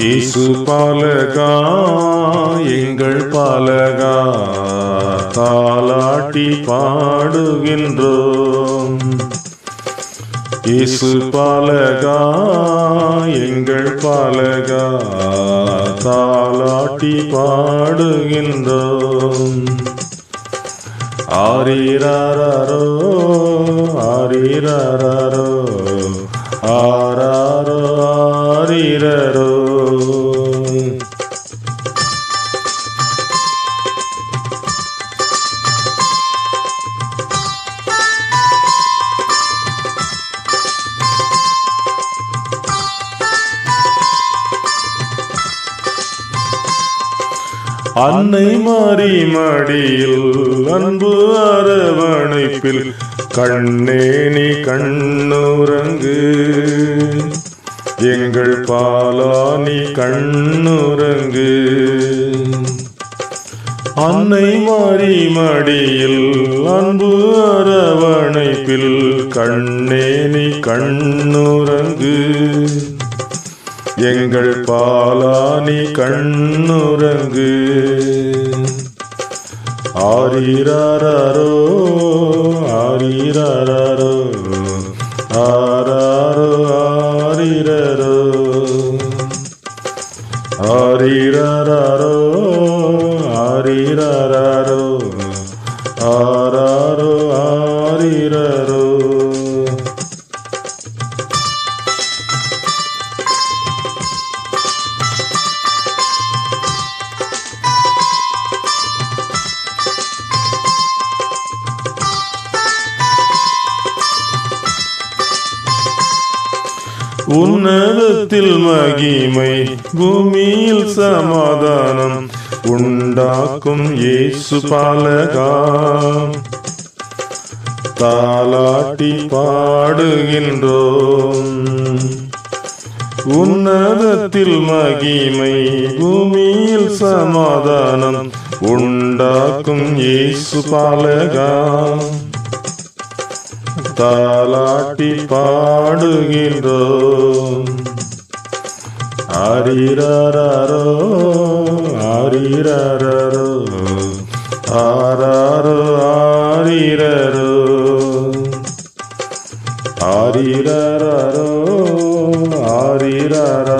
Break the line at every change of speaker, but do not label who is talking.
இயேசு பாலகா எங்கள் பாலகா தாலாட்டி பாடுகின்றோம். இயேசு பாலகா எங்கள் பாலகா தாலாட்டி பாடுகின்றோம். ஆரீராரோ ஆரீராரோ ஆராரோ ஆரீரரோ அன்னை மாறி மடியில் அன்பு அரவணைப்பில் கண்ணே நீ கண்ணுறங்கு. எங்கள் பாலா நீ கண்ணுறங்கு. அன்னை மாறி மடியில் அன்பு அரவணைப்பில் கண்ணே நீ கண்ணுறங்கு. எங்கள் பாலானி கண்ணுறங்கு. ஆரீராரோ ஆரீராரோ ஆராரோ ஆரீரோ ஆரீராரோ ஆரீராரோ ஆ உன்னதத்தில் மகிமை பூமியில் சமாதானம் உண்டாக்கும் இயேசு பாலகா தாலாட்டி பாடுகின்றோம் உன்னதத்தில் மகிமை பூமியில் சமாதானம் உண்டாக்கும் இயேசு பாலகா தாலாட்டி பாடுகின்றோம். ஆரிரோ ஆரிரோ ஆராரோ ஆரிரோ ஆரிரோ ஆரிரோ